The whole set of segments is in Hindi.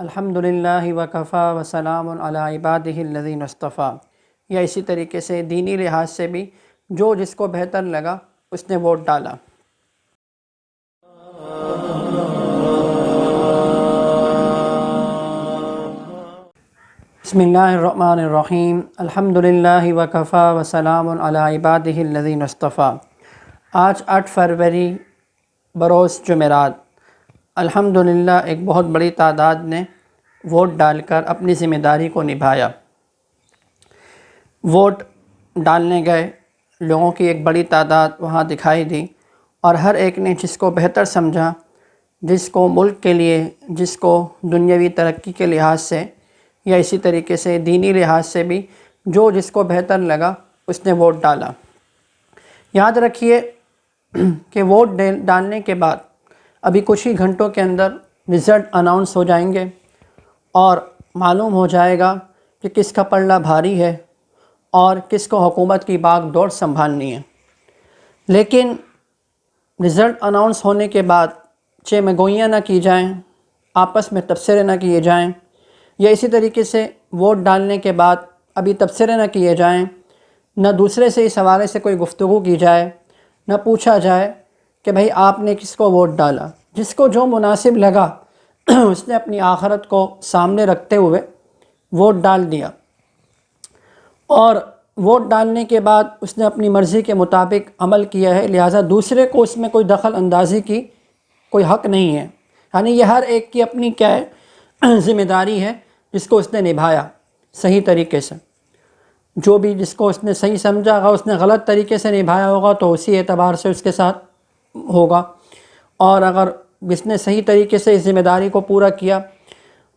अल्हम्दुलिल्लाह वकफ़ा वसलाम इबादिल्लिन अस्तफ़ा या इसी तरीके से दीनी लिहाज से भी जो जिसको बेहतर लगा, उसने वोट डाला। बसमीम अल्हम्दुलिल्लाह वकफ़ा वसलाम इबादिल्लिन अस्तफ़ा आज 8 फरवरी, बरोज़ जुमेरात। अल्हम्दुलिल्लाह, एक बहुत बड़ी तादाद ने वोट डालकर अपनी ज़िम्मेदारी को निभाया। वोट डालने गए, लोगों की एक बड़ी तादाद वहाँ दिखाई दी और हर एक ने जिसको बेहतर समझा, जिसको मुल्क के लिए, जिसको दुनियावी तरक्की के लिहाज से या इसी तरीके से दीनी लिहाज से भी जो जिसको बेहतर लगा, उसने वोट डाला। याद रखिए कि वोट डालने के बाद अभी कुछ ही घंटों के अंदर रिज़ल्ट अनाउंस हो जाएँगे और मालूम हो जाएगा कि किसका पल्ला भारी है और किसको हुकूमत की बाग दौड़ संभालनी है। लेकिन रिज़ल्ट अनाउंस होने के बाद चे मगोइयाँ ना की जाएँ, आपस में तबसरे ना किए जाएँ, या इसी तरीके से वोट डालने के बाद अभी तबसरे ना किए जाएँ, ना दूसरे से इस हवाले से कोई गुफ्तु की जाए, ना पूछा जाए कि भाई आपने किसको वोट डाला? जिसको जो मुनासिब लगा, उसने अपनी आखरत को सामने रखते हुए वोट डाल दिया। और वोट डालने के बाद उसने अपनी मर्ज़ी के मुताबिक अमल किया है, लिहाजा दूसरे को उसमें कोई दखल अंदाज़ी की कोई हक़ नहीं है। यानी यह हर एक की अपनी क्या है? ज़िम्मेदारी है, जिसको उसने निभाया सही तरीके से। जो भी जिसको उसने सही समझा होगा उसने गलत तरीके से निभाया होगा तो उसी एतबार से उसके साथ होगा। और अगर इसने सही तरीके से इस ज़िम्मेदारी को पूरा किया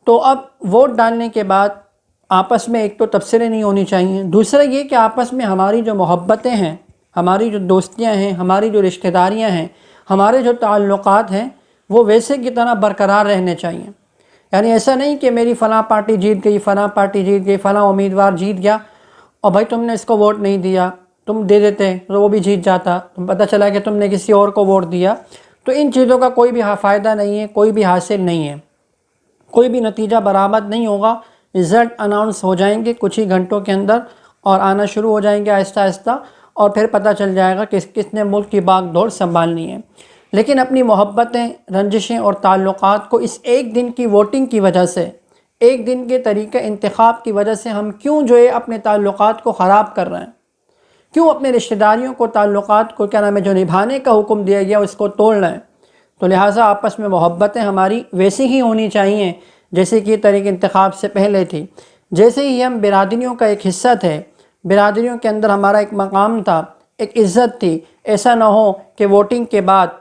तो अब वोट डालने के बाद आपस में एक तो तबसरे नहीं होनी चाहिए। दूसरा ये कि आपस में हमारी जो मोहब्बतें हैं, हमारी जो दोस्तियाँ हैं, हमारी जो रिश्तेदारियाँ हैं, हमारे जो ताल्लुक़ हैं, वो वैसे की तरह बरकरार रहने चाहिए। यानी ऐसा नहीं कि मेरी फ़लाँ पार्टी जीत गई, फ़लाँ पार्टी जीत गई, फ़लाँ उम्मीदवार जीत गया, और भाई तुमने इसको वोट नहीं दिया। तुम दे देते तो वो भी जीत जाता। तुम पता चला कि तुमने किसी और को वोट दिया। तो इन चीज़ों का कोई भी फ़ायदा नहीं है, कोई भी हासिल नहीं है। कोई भी नतीजा बरामद नहीं होगा। रिज़ल्ट अनाउंस हो जाएँगे कुछ ही घंटों के अंदर और आना शुरू हो जाएँगे आहिस्ता आहिस्ता और फिर पता चल जाएगा कि किसने मुल्क की बाग दौड़ संभालनी है। लेकिन अपनी मोहब्बतें, रंजिशें और ताल्लुक़ात को इस एक दिन की वोटिंग की वजह से, एक दिन के तरीके इंतखब की वजह से हम क्यों जो है अपने ताल्लुक़ात को ख़राब कर रहे हैं? क्यों अपने रिश्तेदारियों को, ताल्लुक़ात को, क्या नाम है, जो निभाने का हुक्म दिया गया, उसको तोड़ रहे हैं तो लिहाजा आपस में मोहब्बतें हमारी वैसी ही होनी चाहिए, जैसे कि तरीके इंतखब से पहले थी। जैसे ही हम बिरादरियों का एक हिस्सा थे, बिरादरियों के अंदर हमारा एक मकाम था, एक इज़्ज़त थी, ऐसा ना हो कि वोटिंग के बाद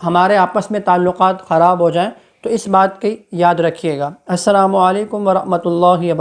हमारे आपस में ताल्लुक़ ख़राब हो जाएँ तो इस बात की याद रखिएगा। अस्सलाम वालेकुम वरहमतुल्लाहि